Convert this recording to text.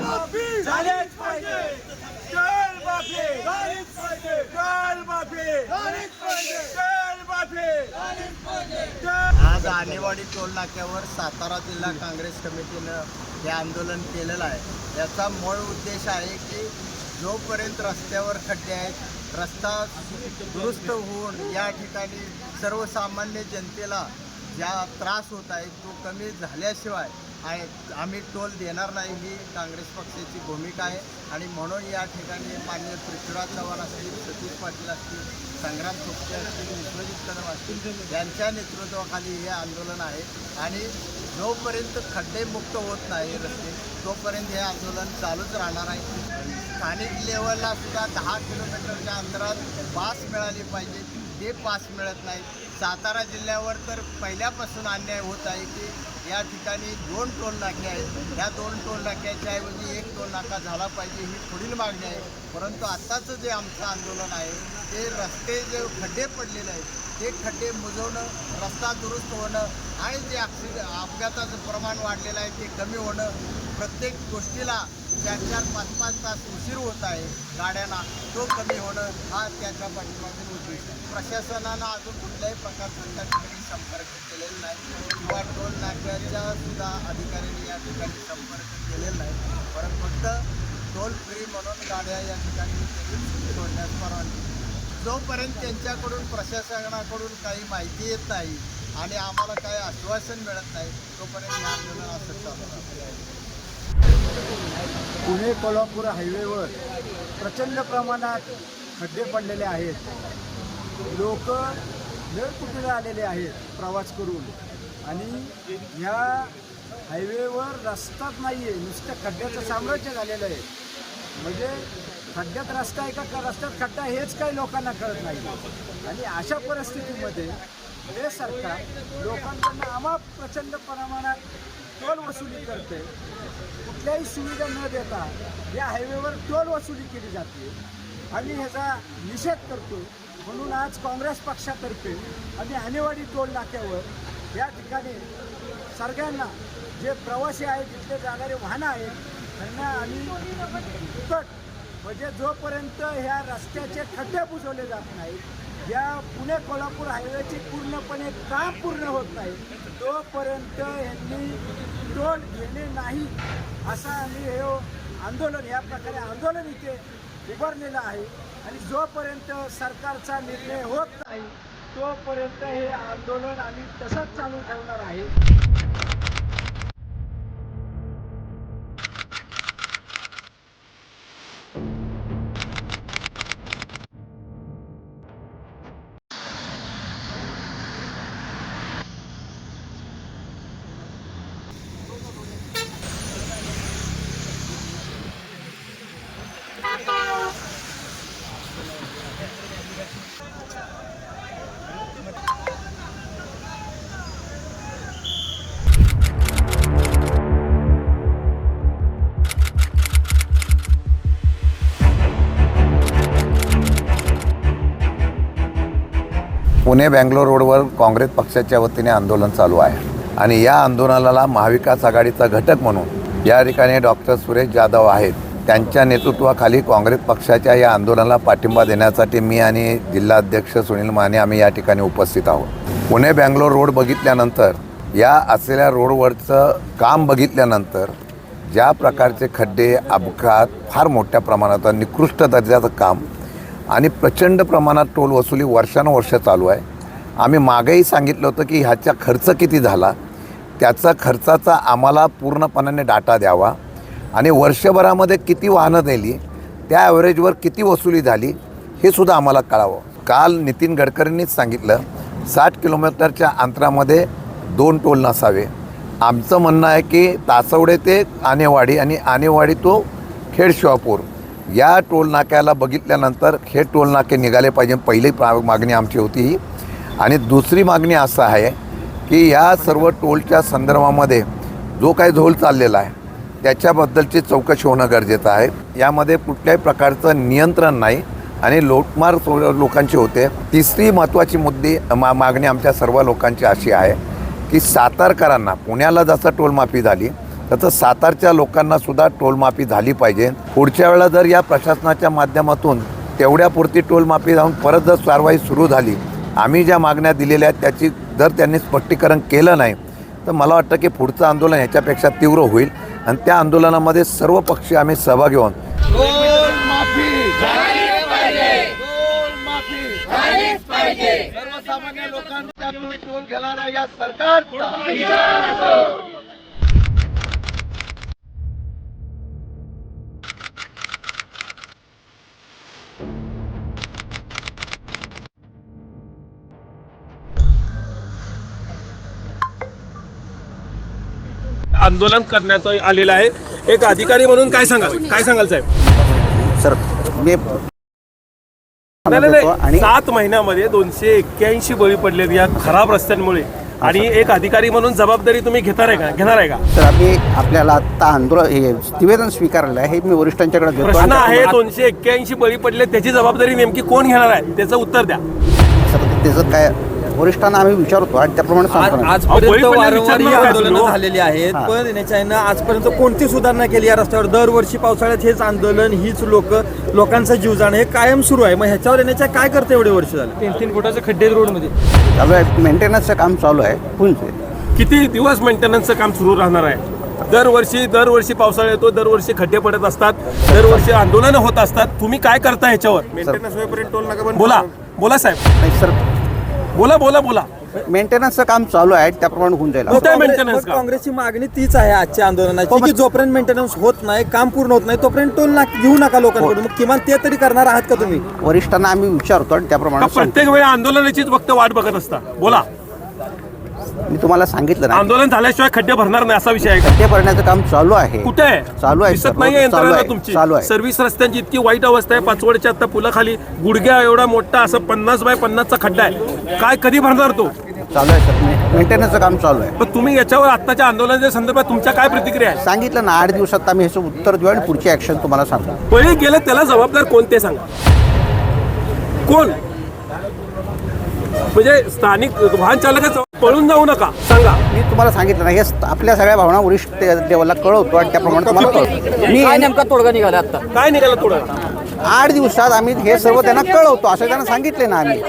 माफी! झालेच पाहिजे. माफी! झालीच पाहिजे. कर माफी! झालीच पाहिजे. कर माफी! झालीच पाहिजे. कर आज आणेवाडी टोल नाक्यावर सातारा जिल्हा काँग्रेस कमिटीनं हे आंदोलन केलेलं आहे. याचा मूळ उद्देश आहे की जोपर्यंत रस्त्यावर खड्डे आहेत रस्ता दुरुस्त होऊन या ठिकाणी सर्वसामान्य जनतेला ज्या त्रास होत आहे तो कमी झाल्याशिवाय आहे आम्ही टोल देणार नाही ही काँग्रेस पक्षाची भूमिका आहे. आणि म्हणून या ठिकाणी मान्य पृथ्वीराज चव्हाण असतील सतीश पाटील असतील संग्राम थोपटे असतील विश्वजित कदम असतील यांच्या नेतृत्वाखाली हे आंदोलन आहे. आणि जोपर्यंत खड्डेमुक्त होत नाही रस्ते तोपर्यंत हे आंदोलन चालूच राहणार आहे. स्थानिक लेवलला सुद्धा दहा किलोमीटरच्या अंतरात पास मिळाली पाहिजे. ते पास मिळत नाही. सातारा जिल्ह्यावर तर पहिल्यापासून अन्याय होत आहे की या ठिकाणी दोन टोल नाके आहेत. या दोन टोल नाक्याच्या ऐवजी एक टोल नाका झाला पाहिजे ही पुढील मागणी आहे. परंतु आत्ताचं जे आमचं आंदोलन आहे ते रस्ते जे खड्डे पडलेले आहेत ते खड्डे मुजवणं रस्ता दुरुस्त होणं आणि जे ॲक्सिड अपघाताचं प्रमाण वाढलेलं आहे ते कमी होणं प्रत्येक गोष्टीला चार चार पाच पाच तास उशीर होत आहे गाड्यांना तो कमी होणं हा त्याच्या पाठीमागील उद्देश आहे. प्रशासनानं अजून कुठल्याही प्रकारचा त्या ठिकाणी संपर्क केलेला नाही. किंवा नाक्याच्या सुद्धा अधिकाऱ्यांनी या ठिकाणी संपर्क केलेला नाही परत फक्त टोल फ्री म्हणून गाड्या या ठिकाणी सोडण्यास परवानगी जोपर्यंत त्यांच्याकडून प्रशासनाकडून काही माहिती येत नाही आणि आम्हाला काही आश्वासन मिळत नाही तोपर्यंत हे आंदोलन असं चालू पुणे कोल्हापूर हायवेवर प्रचंड प्रमाणात खड्डे पडलेले आहेत. लोक कुठे आलेले आहेत प्रवास करून? आणि ह्या हायवेवर रस्ताच नाही आहे नुसतं खड्ड्याचं साम्राज्य झालेलं आहे. म्हणजे खड्ड्यात रस्ता आहे का? का रस्त्यात खड्डा हेच काही लोकांना कळत नाही आणि अशा परिस्थितीमध्ये हे सरकार लोकांकडनं आम्हा प्रचंड प्रमाणात टोल वसुली करते. कुठल्याही सुविधा न देता या हायवेवर टोल वसुली केली जाते. आम्ही ह्याचा निषेध करतो. म्हणून आज काँग्रेस पक्षातर्फे आम्ही आणेवाडी टोल नाक्यावर या ठिकाणी सगळ्यांना जे प्रवासी आहेत तिथले जाणारे वाहनं आहेत त्यांना आम्ही फुकट म्हणजे जोपर्यंत ह्या रस्त्याचे खड्डे बुजवले जात नाहीत या पुणे कोल्हापूर हायवेची पूर्णपणे काम पूर्ण होत नाही तोपर्यंत यांनी टोल घेणे नाही असं आम्ही हे आंदोलन या प्रकारे आंदोलन इथे उभारलेलं आहे. आणि जोपर्यंत सरकारचा निर्णय होत नाही तोपर्यंत हे आंदोलन आम्ही तसंच चालू ठेवणार आहे. पुणे बँगलोर रोडवर काँग्रेस पक्षाच्या वतीने आंदोलन चालू आहे. आणि या आंदोलनाला महाविकास आघाडीचा घटक म्हणून या ठिकाणी डॉक्टर सुरेश जाधव आहेत. त्यांच्या नेतृत्वाखाली काँग्रेस पक्षाच्या या आंदोलनाला पाठिंबा देण्यासाठी मी आणि जिल्हाध्यक्ष सुनील माने आम्ही या ठिकाणी उपस्थित आहोत. पुणे बँगलोर रोड बघितल्यानंतर या असलेल्या रोडवरचं काम बघितल्यानंतर ज्या प्रकारचे खड्डे अपघात फार मोठ्या प्रमाणात निकृष्ट दर्जाचं काम आणि प्रचंड प्रमाणात टोल वसुली वर्षानुवर्ष चालू आहे. आम्ही मागेही सांगितलं होतं की ह्याचा खर्च किती झाला? त्याचा खर्चाचा आम्हाला पूर्णपणाने डाटा द्यावा. आणि वर्षभरामध्ये किती वाहनं नेली? त्या ॲव्हरेजवर किती वसुली झाली? हे सुद्धा आम्हाला कळावं. काल नितीन गडकरींनीच सांगितलं साठ किलोमीटरच्या अंतरामध्ये दोन टोल नसावे. आमचं म्हणणं आहे की तासवडे ते आनेवाडी आणि आनेवाडी तो खेड शिवापूर या टोलनाक्याला बघितल्यानंतर हे टोलनाके निघाले पाहिजे. पहिली प्रा मागणी आमची होती ही. आणि दुसरी मागणी असं आहे की या सर्व टोलच्या संदर्भामध्ये जो काही झोल चाललेला आहे त्याच्याबद्दलची चौकशी होणं गरजेचं आहे. यामध्ये कुठल्याही प्रकारचं नियंत्रण नाही आणि लोटमार लोकांची होते. तिसरी महत्त्वाची मुद्दे मा मागणी आमच्या सर्व लोकांची अशी आहे की सातारकरांना पुण्याला जसं टोलमाफी झाली तसं सातारच्या लोकांना सुद्धा टोलमाफी झाली पाहिजे. पुढच्या वेळा जर या प्रशासनाच्या माध्यमातून तेवढ्यापुरती टोलमाफी जाऊन परत जर कारवाई सुरू झाली आम्ही ज्या मागण्या दिलेल्या आहेत त्याची जर त्यांनी स्पष्टीकरण केलं नाही तर मला वाटतं की पुढचं आंदोलन ह्याच्यापेक्षा तीव्र होईल. आणि त्या आंदोलनामध्ये सर्व पक्षी आम्ही सहभागी होऊन सर्वसामान्य या सरकार आंदोलन करण्यात आलेलं आहे. एक अधिकारी म्हणून काय सांगाल? काय सांगाल साहेब? सर मी. आणि सात महिन्यामध्ये दोनशे एक्क्याऐंशी बळी पडलेत या खराब रस्त्यांमुळे. आणि एक अधिकारी म्हणून जबाबदारी तुम्ही घेणार आहे का? घेणार आहे का? सर आम्ही आपल्याला आता आंदोलन हे निवेदन स्वीकारलेलं आहे. हे मी वरिष्ठांच्याकडे प्रश्न आहे दोनशे एक्क्याऐंशी बळी पडले त्याची जबाबदारी नेमकी कोण घेणार आहे? त्याचं उत्तर द्या. त्याचं काय वरिष्ठांना आम्ही विचारतो आणि त्याप्रमाणे सांगतो. आजपर्यंत वारंवार विचारणार ही काय आंदोलनं तुम्ही? झालेली आहेत हा. पण याच्यानं आजपर्यंत कोणती सुधारणा केली या रस्त्यावर? दरवर्षी पावसाळ्यात हेच आंदोलन हीच लोक लोकांचा जीव जाणं हे कायम सुरू आहे. मग ह्याच्यावर येण्याच्या काय करते एवढे वर्ष झाले? तीन तीन फुटाचे खड्डे रोडमध्ये. चालू आहे मेंटेनन्सचं काम चालू आहे. ते. किती दिवस मेंटेनन्सचं काम सुरू राहणार आहे? दरवर्षी दरवर्षी पावसाळा येतो दरवर्षी खड्डे पडत असतात दरवर्षी आंदोलनं होत असतात. तुम्ही काय करता ह्याच्यावर? मेंटेनन्स होईपर्यंत टोल नाका बंद बोला. बोला साहेब. नाही सर बोला बोला बोला. मेंटेनन्सचं काम चालू आहे त्याप्रमाणे होऊन जाईल. आहे maintenance का? काँग्रेसची मागणी तीच आहे आजच्या आंदोलनाची की जोपर्यंत मेंटेनन्स होत नाही काम पूर्ण होत नाही तोपर्यंत टोल नाक घेऊ नका लोकांकडून. मग किमान ते तरी करणार आहात का तुम्ही? वरिष्ठांना आम्ही विचारतो आणि का त्याप्रमाणे सांगतो. प्रत्येक वेळी आंदोलनाचीच फक्त वाट बघत असता? बोला. मी तुम्हाला सांगितलं ना आंदोलन झाल्याशिवाय खड्डे भरणार नाही असा विषय आहे का? ते भरण्याचं काम चालू आहे. कुठे आहे? चालू आहे, दिसत सर. नाहीये चालू यंत्रणा आहे, तुमची. चालू आहे. सर्व्हिस रस्त्यांची इतकी वाईट अवस्था आहे पाचवडच्या आता पुलाखाली गुडघ्या एवढा मोठा असं पन्नास बाय पन्नासचा खड्डा आहे. काय कधी भरणार तो? चालू आहे सर. मेंटेनन्सचं काम चालू आहे. पण तुम्ही याच्यावर आत्ताच्या आंदोलनाच्या संदर्भात तुमच्या काय प्रतिक्रिया आहे? सांगितलं ना आठ दिवसात आम्ही ह्याचं उत्तर देऊ आणि पुढची ऍक्शन तुम्हाला सांगतो पळी गेलं त्याला जबाबदार कोण ते सांगा. कोण? म्हणजे स्थानिक वाहन चालक पळून जाऊ नका. सांगा. मी तुम्हाला सांगितलं ना हे आपल्या सगळ्या भावना वरिष्ठ लेवलला कळवतो आणि त्याप्रमाणे तुम्हाला कळवतो. मी नेमका तोडगा निघाला आता? काय निघालं थोडं आठ दिवसात आम्ही हे सर्व त्यांना कळवतो असं त्यांना सांगितले ना आम्ही.